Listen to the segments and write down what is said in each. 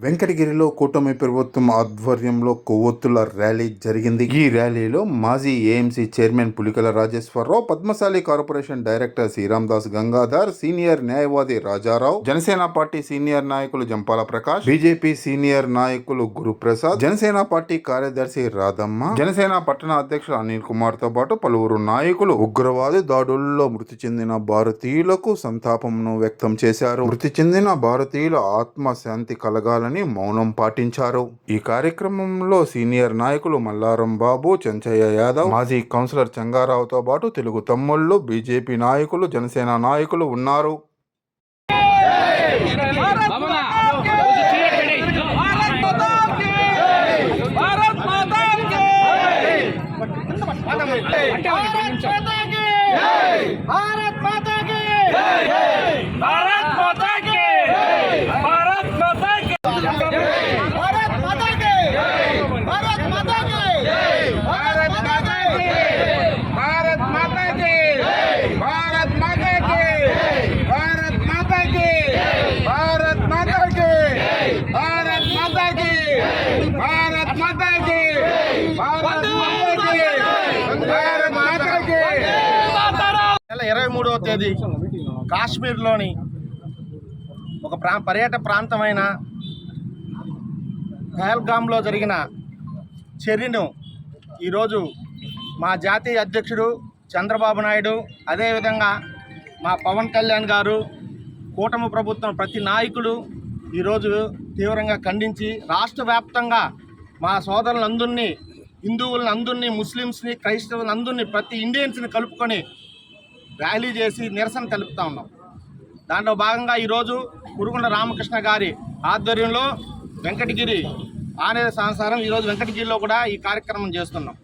వెంకటగిరిలో కూటమి ప్రభుత్వం ఆధ్వర్యంలో కొవ్వొత్తుల ర్యాలీ జరిగింది. ఈ ర్యాలీలో మాజీ AMC chairman Pulikala Rajeshwararao Padmashali corporation director Sriram Das Gangadhar senior న్యాయవాది రాజారావు జనసేన పార్టీ సీనియర్ నాయకులు జంపాల ప్రకాష్ బీజేపీ సీనియర్ నాయకులు గురుప్రసాద్ జనసేన పార్టీ కార్యదర్శి రాధమ్మ జనసేన పట్టణ అధ్యక్షులు అనిల్ కుమార్తో పాటు పలువురు నాయకులు ఉగ్రవాది దాడుల్లో మృతి చెందిన భారతీయులకు సంతాపంను వ్యక్తం చేశారు. మృతి చెందిన భారతీయుల ఆత్మశాంతి కలగాలని మౌనం పాటించారు. ఈ కార్యక్రమంలో సీనియర్ నాయకులు మల్లారం బాబు చెంచయ్య యాదవ్ మాజీ కౌన్సిలర్ చంగారావుతో పాటు తెలుగు తమ్ముళ్ళు బీజేపీ నాయకులు జనసేన నాయకులు ఉన్నారు. ఇరవై మూడవ తేదీ కాశ్మీర్లోని ఒక ప్రా పర్యాటక ప్రాంతమైన పహల్గామ్లో జరిగిన చర్యను ఈరోజు మా జాతీయ అధ్యక్షుడు చంద్రబాబు నాయుడు అదేవిధంగా మా పవన్ కళ్యాణ్ గారు కూటమి ప్రభుత్వం ప్రతి నాయకుడు ఈరోజు తీవ్రంగా ఖండించి రాష్ట్ర వ్యాప్తంగా మా సోదరులందరినీ హిందువులను అందరినీ ముస్లిమ్స్ని క్రైస్తవులను అందరినీ ప్రతి ఇండియన్స్ని కలుపుకొని ర్యాలీ చేసి నిరసన తెలుపుతా ఉన్నాం. దాంట్లో భాగంగా ఈరోజు కురుగుండ రామకృష్ణ గారి ఆధ్వర్యంలో వెంకటగిరి ఆనేర సంసారం ఈరోజు వెంకటగిరిలో కూడా ఈ కార్యక్రమం చేస్తున్నాం.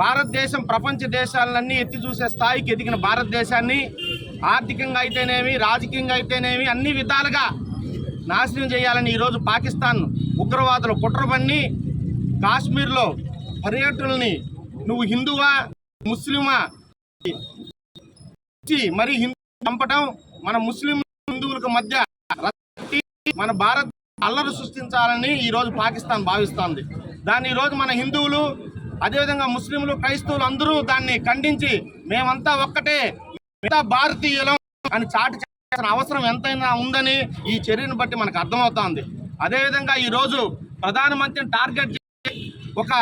భారతదేశం ప్రపంచ దేశాలన్నీ ఎత్తి చూసే స్థాయికి ఎదిగిన భారతదేశాన్ని ఆర్థికంగా అయితేనేమి రాజకీయంగా అయితేనేమి అన్ని విధాలుగా నాశనం చేయాలని ఈరోజు పాకిస్తాన్ ఉగ్రవాదులు కుట్రబన్ని కాశ్మీర్లో పర్యటనల్ని నువ్వు హిందువా ముస్లిమా మరి హిందూ చంపటం మన ముస్లిం హిందువులకు మధ్య మన భారత్ అల్లరి సృష్టించాలని ఈరోజు పాకిస్తాన్ భావిస్తోంది. దాన్ని ఈరోజు మన హిందువులు అదేవిధంగా ముస్లింలు క్రైస్తవులు అందరూ దాన్ని ఖండించి మేమంతా ఒక్కటే మిగతా భారతీయులం అని చాటి చేయాల్సిన అవసరం ఎంతైనా ఉందని ఈ చర్యను బట్టి మనకు అర్థమవుతోంది. అదేవిధంగా ఈరోజు ప్రధానమంత్రిని టార్గెట్ చేసి ఒక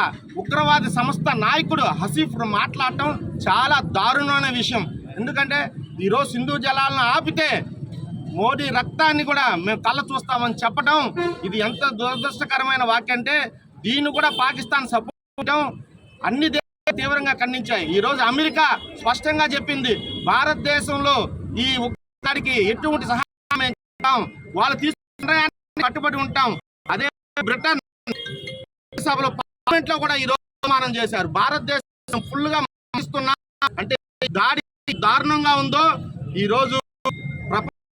ఉగ్రవాది సంస్థ నాయకుడు హసీఫ్ మాట్లాడటం చాలా దారుణమైన విషయం. ఎందుకంటే ఈరోజు సింధు జలాలను ఆపితే మోడీ రక్తాన్ని కూడా మేము కళ్ళ చూస్తామని చెప్పడం ఇది ఎంత దురదృష్టకరమైన వాక్యం అంటే దీన్ని కూడా పాకిస్తాన్ సపోర్ట్ అన్ని దేశాలు తీవ్రంగా ఖండించాయి. ఈ రోజు అమెరికా స్పష్టంగా చెప్పింది భారతదేశంలో ఈ ఉగ్రవాదికి ఎటువంటి సహాయం వాళ్ళు తీసుకున్న కట్టుబడి ఉంటాం. అదే బ్రిటన్ సభలో పార్లమెంట్లో కూడా ఈ రోజు తీర్మానం చేశారు. భారతదేశం ఫుల్గా అంటే దాడి దారుణంగా ఉందో ఈ రోజు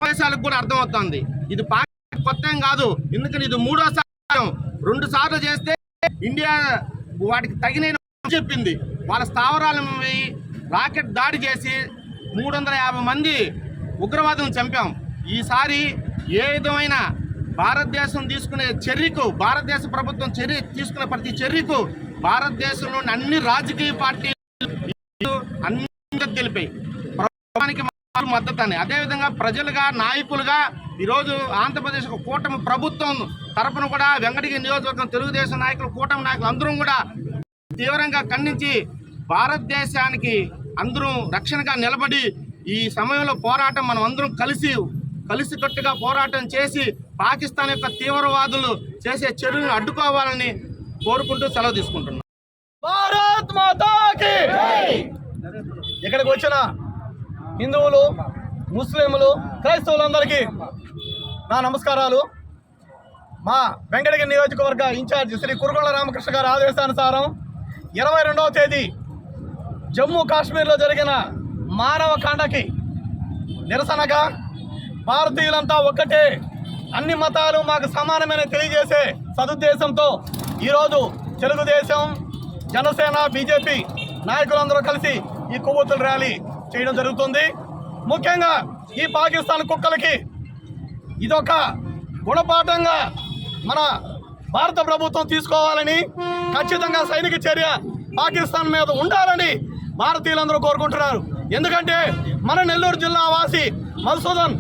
ప్రపంచ కూడా అర్థమవుతోంది. ఇది పాకిస్తాన్ కొత్త ఏం కాదు. ఎందుకని ఇది మూడోసారి రెండు సార్లు చేస్తే ఇండియా వాటికి తగిన చెప్పింది. వాళ్ళ స్థావరాలను పోయి రాకెట్ దాడి చేసి మూడు వందల యాభై మంది ఉగ్రవాదులను చంపాం. ఈసారి ఏ విధమైన భారతదేశం తీసుకునే చర్యకు భారతదేశ ప్రభుత్వం చర్య తీసుకునే ప్రతి చర్యకు భారతదేశంలోని అన్ని రాజకీయ పార్టీలు అన్ని తెలిపాయి ప్రభుత్వానికి మద్దతు అని అదేవిధంగా ప్రజలుగా నాయకులుగా ఈరోజు ఆంధ్రప్రదేశ్ కూటమి ప్రభుత్వం తరపున కూడా వెంకటగిరి నియోజకవర్గం తెలుగుదేశం నాయకులు కూటమి నాయకులు అందరం కూడా తీవ్రంగా ఖండించి భారతదేశానికి అందరూ రక్షణగా నిలబడి ఈ సమయంలో పోరాటం మనం అందరం కలిసి కలిసికట్టుగా పోరాటం చేసి పాకిస్తాన్ యొక్క తీవ్రవాదులు చేసే చర్యలను అడ్డుకోవాలని కోరుకుంటూ సెలవు తీసుకుంటున్నాం. భారత్ మాతాకి ఇక్కడికి వచ్చిన హిందువులు ముస్లింలు క్రైస్తవులందరికీ నా నమస్కారాలు. మా వెంకటగిరి నియోజకవర్గ ఇన్ఛార్జ్ శ్రీ కురుగొండ రామకృష్ణ గారి ఆదేశానుసారం ఇరవై రెండవ తేదీ జమ్మూ కాశ్మీర్లో జరిగిన మానవ కాండకి నిరసనగా భారతీయులంతా ఒక్కటే అన్ని మతాలు మాకు సమానమైన తెలియజేసే సదుద్దేశంతో ఈరోజు తెలుగుదేశం జనసేన బీజేపీ నాయకులందరూ కలిసి ఈ కొవ్వొత్తుల ర్యాలీ చేయడం జరుగుతుంది. ముఖ్యంగా ఈ పాకిస్తాన్ కుక్కలకి ఇదొక గుణపాఠంగా మన భారత ప్రభుత్వం తీసుకోవాలని ఖచ్చితంగా సైనిక చర్య పాకిస్తాన్ మీద ఉండాలని భారతీయులందరూ కోరుకుంటున్నారు. ఎందుకంటే మన నెల్లూరు జిల్లా వాసి మధుసూదన్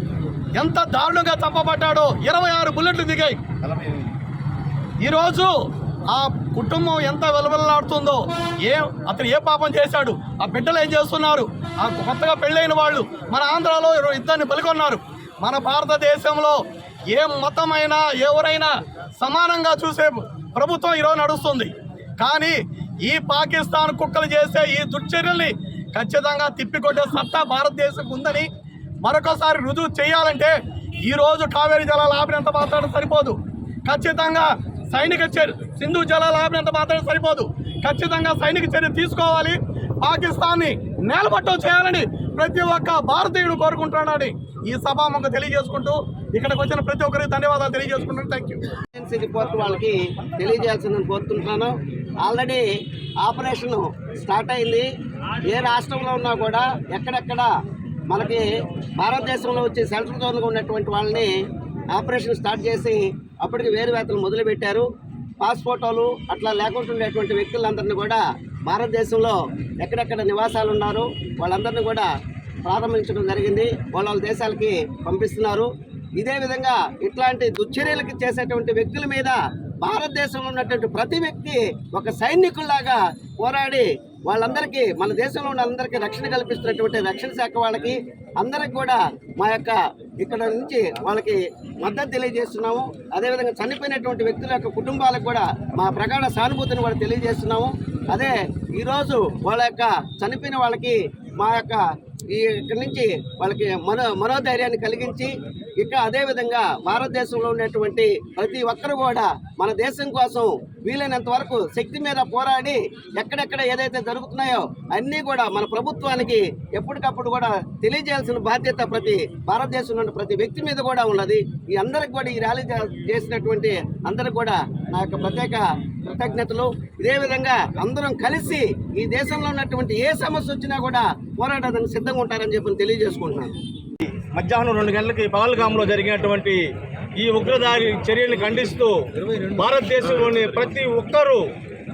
ఎంత దారుణంగా చంపబడ్డాడో ఇరవై ఆరు బుల్లెట్లు దిగాయి. ఈరోజు ఆ కుటుంబం ఎంత వెలవెల్లాడుతుందో ఏ అతను ఏ పాపం చేశాడు ఆ బిడ్డలు ఏం చేస్తున్నారు? ఆ కొత్తగా పెళ్ళైన వాళ్ళు మన ఆంధ్రాలో ఇద్దరిని పలుకొన్నారు. మన భారతదేశంలో ఏ మతమైనా ఎవరైనా సమానంగా చూసే ప్రభుత్వం ఈరోజు నడుస్తుంది. కానీ ఈ పాకిస్తాన్ కుక్కలు చేసే ఈ దుర్చర్యల్ని ఖచ్చితంగా తిప్పికొట్టే సత్తా భారతదేశం ఉందని మరొకసారి రుజువు చేయాలంటే ఈరోజు కావేరీ జలాలు ఆపినంత మాత్రం సరిపోదు. ఖచ్చితంగా సైనిక చర్య సింధు జలాలు ఆపినంత మాత్రం సరిపోదు. ఖచ్చితంగా సైనిక చర్య తీసుకోవాలి. పాకిస్తాన్ని నేలమట్టం చేయాలని ప్రతి ఒక్క భారతీయుడు కోరుకుంటున్నాడని ఈ సభాముఖ తెలియజేసుకుంటూ ఇక్కడికి వచ్చిన ప్రతి ఒక్కరికి ధన్యవాదాలు తెలియజేసుకుంటాను థ్యాంక్ యూ ఎమర్జెన్సీ రిపోర్ట్ వాళ్ళకి తెలియజేయాల్సిందని కోరుతుంటున్నాను. ఆల్రెడీ ఆపరేషన్ స్టార్ట్ అయింది. ఏ రాష్ట్రంలో ఉన్నా కూడా ఎక్కడెక్కడ మనకి భారతదేశంలో వచ్చి సెంట్రల్ జోన్గా ఉన్నటువంటి వాళ్ళని ఆపరేషన్ స్టార్ట్ చేసి అప్పటికి వేరువేతలు మొదలుపెట్టారు మొదలుపెట్టారు. ఫోటోలు అట్లా లేకుండా ఉండేటువంటి వ్యక్తులందరినీ కూడా భారతదేశంలో ఎక్కడెక్కడ నివాసాలు ఉన్నారు వాళ్ళందరినీ కూడా ప్రారంభించడం జరిగింది. వాళ్ళ వాళ్ళ దేశాలకి పంపిస్తున్నారు. ఇదే విధంగా ఇట్లాంటి దుశ్చర్యలకు చేసేటువంటి వ్యక్తుల మీద భారతదేశంలో ఉన్నటువంటి ప్రతి వ్యక్తి ఒక సైనికుల్లాగా పోరాడి వాళ్ళందరికీ మన దేశంలో ఉన్న అందరికీ రక్షణ కల్పిస్తున్నటువంటి రక్షణ శాఖ వాళ్ళకి అందరికి కూడా మా యొక్క ఇక్కడ నుంచి వాళ్ళకి మద్దతు తెలియజేస్తున్నాము. అదేవిధంగా చనిపోయినటువంటి వ్యక్తుల యొక్క కుటుంబాలకు కూడా మా ప్రగాఢ సానుభూతిని కూడా తెలియజేస్తున్నాము. అదే ఈరోజు వాళ్ళ యొక్క చనిపోయిన వాళ్ళకి మా యొక్క ఇక్కడి నుంచి వాళ్ళకి మనో మనోధైర్యాన్ని కలిగించి ఇక అదేవిధంగా భారతదేశంలో ఉన్నటువంటి ప్రతి ఒక్కరు కూడా మన దేశం కోసం వీలైనంత వరకు శక్తి మీద పోరాడి ఎక్కడెక్కడ ఏదైతే జరుగుతున్నాయో అన్నీ కూడా మన ప్రభుత్వానికి ఎప్పటికప్పుడు కూడా తెలియజేయాల్సిన బాధ్యత ప్రతి భారతదేశంలో ఉన్న ప్రతి వ్యక్తి మీద కూడా ఉన్నది. ఈ అందరికి కూడా ఈ ర్యాలీ చేసినటువంటి అందరికి కూడా నా యొక్క ప్రత్యేక కృతజ్ఞతలు. ఇదే విధంగా అందరం కలిసి ఈ దేశంలో ఉన్నటువంటి ఏ సమస్య వచ్చినా కూడా పోరాటానికి సిద్ధంగా ఉంటారని చెప్పి తెలియజేసుకుంటున్నాను. మధ్యాహ్నం రెండు గంటలకి పహల్గామ్లో జరిగినటువంటి ఈ ఉగ్రదాడి చర్యల్ని ఖండిస్తూ భారతదేశంలోని ప్రతి ఒక్కరూ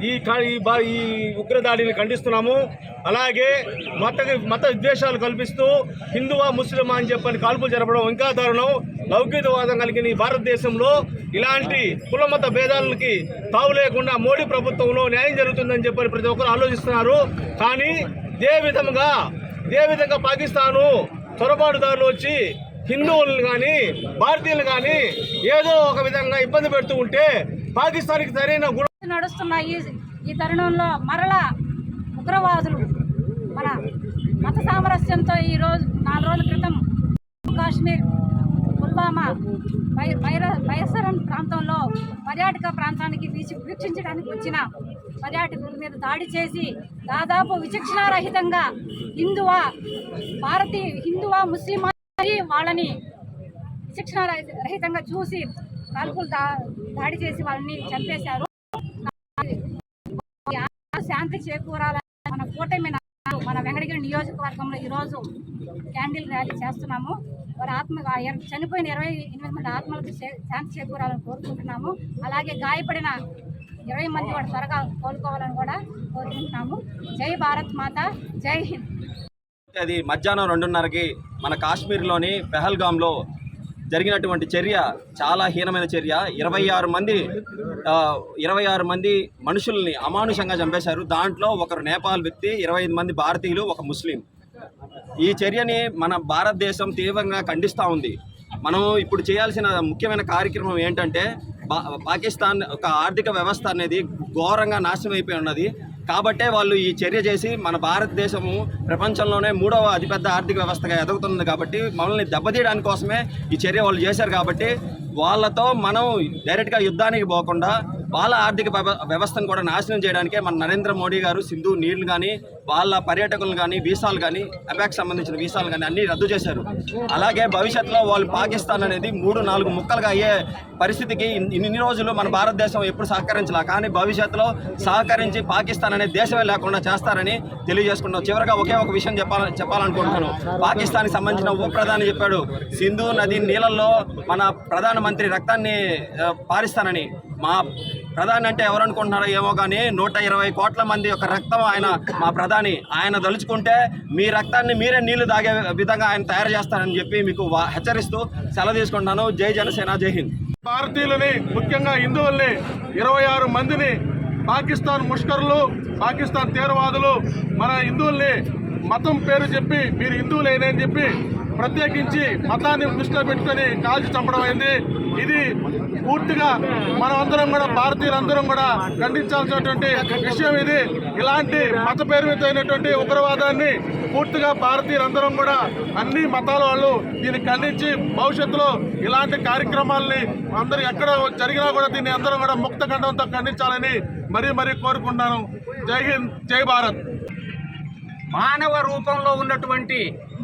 ఈ ఈ ఉగ్రదాడిని ఖండిస్తున్నాము. అలాగే మత మత విద్వేషాలు కల్పిస్తూ హిందువా ముస్లిమా అని చెప్పని కాల్పులు జరపడం ఇంకా దారుణం. లౌకికవాదం కలిగిన ఈ భారతదేశంలో ఇలాంటి కులమత భేదాలకి తావు లేకుండా మోడీ ప్రభుత్వంలో న్యాయం జరుగుతుందని చెప్పని ప్రతి ఒక్కరు ఆలోచిస్తున్నారు. కానీ ఇదే విధంగా ఇదే విధంగా పాకిస్తాను చొరబాటుదారులు వచ్చి హిందువులను కానీ భారతీయులు కానీ ఏదో ఒక విధంగా ఇబ్బంది పెడుతూ ఉంటే పాకిస్తాన్కి సరైన నడుస్తున్న ఈ ఈ తరుణంలో మరలా ఉగ్రవాదులు మన మత సామరస్యంతో ఈ రోజు నాలుగు రోజుల క్రితం కాశ్మీర్ పుల్వామా బై బైర బైసరన్ ప్రాంతంలో పర్యాటక ప్రాంతానికి వీక్షి వీక్షించడానికి వచ్చిన పర్యాటకుల మీద దాడి చేసి దాదాపు విచక్షణారహితంగా హిందువా భారతీ హిందువా ముస్లిమా అని వాళ్ళని విచక్షణారహితంగా చూసి కాల్పులు దా దాడి చేసి వాళ్ళని చంపేశారు. శాంతి చేకూరాలని మన కూటమి మన వెంకటగిరి నియోజకవర్గంలో ఈరోజు క్యాండిల్ ర్యాలీ చేస్తున్నాము. వారి ఆత్మ చనిపోయిన ఇరవై ఎనిమిది మంది ఆత్మలకు శాంతి చేకూరాలని కోరుకుంటున్నాము. అలాగే గాయపడిన ఇరవై మంది వాడు త్వరగా కోలుకోవాలని కూడా కోరుకుంటున్నాము. జై భారత్ మాత జై హింద్. అది మధ్యాహ్నం రెండున్నరకి మన కాశ్మీర్లోని పెహల్గాంలో జరిగినటువంటి చర్య చాలా హీనమైన చర్య. ఇరవై ఆరు మంది ఇరవై ఆరు మంది మనుషుల్ని అమానుషంగా చంపేశారు. దాంట్లో ఒకరు నేపాల్ వ్యక్తి ఇరవై ఐదు మంది భారతీయులు ఒక ముస్లిం. ఈ చర్యని మన భారతదేశం తీవ్రంగా ఖండిస్తూ ఉంది. మనం ఇప్పుడు చేయాల్సిన ముఖ్యమైన కార్యక్రమం ఏంటంటే పాకిస్తాన్ ఒక ఆర్థిక వ్యవస్థ అనేది ఘోరంగా నాశనం అయిపోయి ఉన్నది. కాబట్టే వాళ్ళు ఈ చర్య చేసి మన భారతదేశము ప్రపంచంలోనే మూడవ అతిపెద్ద ఆర్థిక వ్యవస్థగా ఎదుగుతుంది కాబట్టి మనల్ని దెబ్బతీయడానికి కోసమే ఈ చర్య వాళ్ళు చేశారు కాబట్టి వాళ్ళతో మనం డైరెక్ట్గా యుద్ధానికి పోకుండా వాళ్ళ ఆర్థిక వ్యవ- వ్యవస్థను కూడా నాశనం చేయడానికే మన నరేంద్ర మోడీ గారు సింధు నీళ్ళు కానీ వాళ్ళ పర్యాటకులు కానీ వీసాలు కానీ అబాక్ సంబంధించిన వీసాలు కానీ అన్నీ రద్దు చేశారు. అలాగే భవిష్యత్తులో వాళ్ళు పాకిస్తాన్ అనేది మూడు నాలుగు ముక్కలుగా అయ్యే పరిస్థితికి ఇన్ని రోజులు మన భారతదేశం ఎప్పుడు సహకరించలే. కానీ భవిష్యత్తులో సహకరించి పాకిస్తాన్ అనే దేశమే లేకుండా చేస్తారని తెలియజేసుకుంటాం చివరిగా ఒకే ఒక విషయం చెప్పాల చెప్పాలనుకుంటున్నాను. పాకిస్తాన్కి సంబంధించిన ఉప ప్రధాని చెప్పాడు సింధు నది నీళ్ళల్లో మన ప్రధానమంత్రి రక్తాన్ని పారిస్తానని మా ప్రధాని అంటే ఎవరు అనుకుంటున్నారో ఏమో కానీ నూట ఇరవై కోట్ల మంది యొక్క రక్తం ఆయన మా ప్రధాని ఆయన దలుచుకుంటే మీ రక్తాన్ని మీరే నీళ్ళు తాగే విధంగా ఆయన తయారు చేస్తారని చెప్పి మీకు వా- హెచ్చరిస్తూ సెలవు తీసుకుంటాను జై జనసేన జై హింద్. భారతీయులని ముఖ్యంగా హిందువుల్ని ఇరవై ఆరు మందిని పాకిస్తాన్ ముష్కరులు పాకిస్తాన్ తీవ్రవాదులు మన హిందువుల్ని మతం పేరు చెప్పి మీరు హిందువులేనని చెప్పి ప్రత్యేకించి మతాన్ని దృష్టిలో పెట్టుకొని కాల్చి చంపడం అయింది. ఇది పూర్తిగా మనం అందరం కూడా భారతీయులందరం కూడా ఖండించాల్సినటువంటి విషయం ఇది. ఇలాంటి మత పేరుమితమైనటువంటి అయినటువంటి ఉగ్రవాదాన్ని పూర్తిగా భారతీయులందరం కూడా అన్ని మతాల వాళ్ళు దీన్ని ఖండించి భవిష్యత్తులో ఇలాంటి కార్యక్రమాల్ని అందరూ ఎక్కడ జరిగినా కూడా దీన్ని అందరం కూడా ముక్త ఖండంతో ఖండించాలని మరీ మరీ కోరుకుంటున్నాను. జై హింద్ జై భారత్. మానవ రూపంలో ఉన్నటువంటి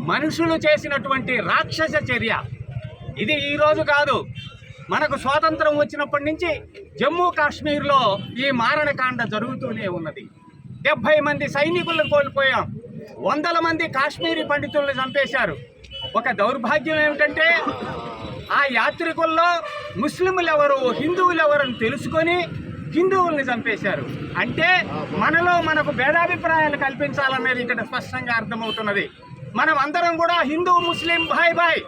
మనుషులు చేసినటువంటి రాక్షస చర్య. ఇది ఈరోజు కాదు. మనకు స్వాతంత్రం వచ్చినప్పటి నుంచి జమ్మూ కాశ్మీర్లో ఈ మారణకాండ జరుగుతూనే ఉన్నది. డెబ్భై మంది సైనికులను కోల్పోయాం. వందల మంది కాశ్మీరీ పండితులను చంపేశారు. ఒక దౌర్భాగ్యం ఏమిటంటే ఆ యాత్రికుల్లో ముస్లింలు ఎవరు హిందువులు ఎవరని తెలుసుకొని హిందువుల్ని చంపేశారు. అంటే మనలో మనకు భేదాభిప్రాయాలు కల్పించాలనేది ఇక్కడ స్పష్టంగా అర్థమవుతున్నది. మనం అందరం కూడా హిందూ ముస్లిం భాయ్ భాయ్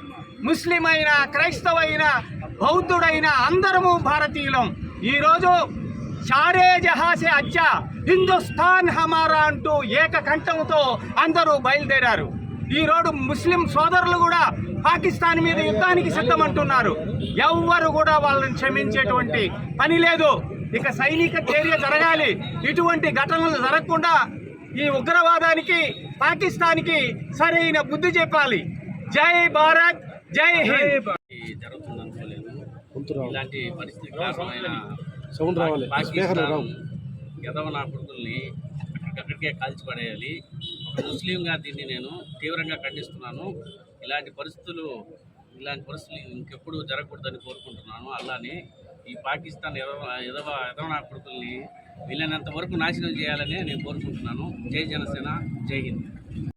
ముస్లిం అయినా క్రైస్తవ అయినా బౌద్ధుడైనా అందరము భారతీయులం. ఈరోజు చారే జహాసే అచ్చా హిందుస్థాన్ హమారా అంటూ ఏకకంఠంతో అందరూ బయలుదేరారు. ఈరోజు ముస్లిం సోదరులు కూడా పాకిస్తాన్ మీద యుద్ధానికి సిద్ధమంటున్నారు. ఎవ్వరు కూడా వాళ్ళని క్షమించేటువంటి పని లేదు. ఇక సైనిక చర్య జరగాలి. ఇటువంటి ఘటనలు జరగకుండా ఈ ఉగ్రవాదానికి పాకిస్తాన్కి సరైన బుద్ధి చెప్పాలి. జై భారత్ జై హింద్. జరుగుతుంది అనుకోలేదు ఇలాంటి పరిస్థితి కారణమైన పాకిస్తాన్ గదవ నా కొడుకుల్ని అక్కడికక్కడికే కాల్చిపడేయాలి ఒక ముస్లింగా దీన్ని నేను తీవ్రంగా ఖండిస్తున్నాను. ఇలాంటి పరిస్థితులు ఇలాంటి పరిస్థితులు ఇంకెప్పుడు జరగకూడదని కోరుకుంటున్నాను. అలానే ఈ పాకిస్తాన్ ఎదవ ఎదవ ఎదవ నా కొడుకుల్ని వీలైనంత వరకు నాశనం చేయాలని నేను కోరుకుంటున్నాను. జై జనసేన జై హింద్.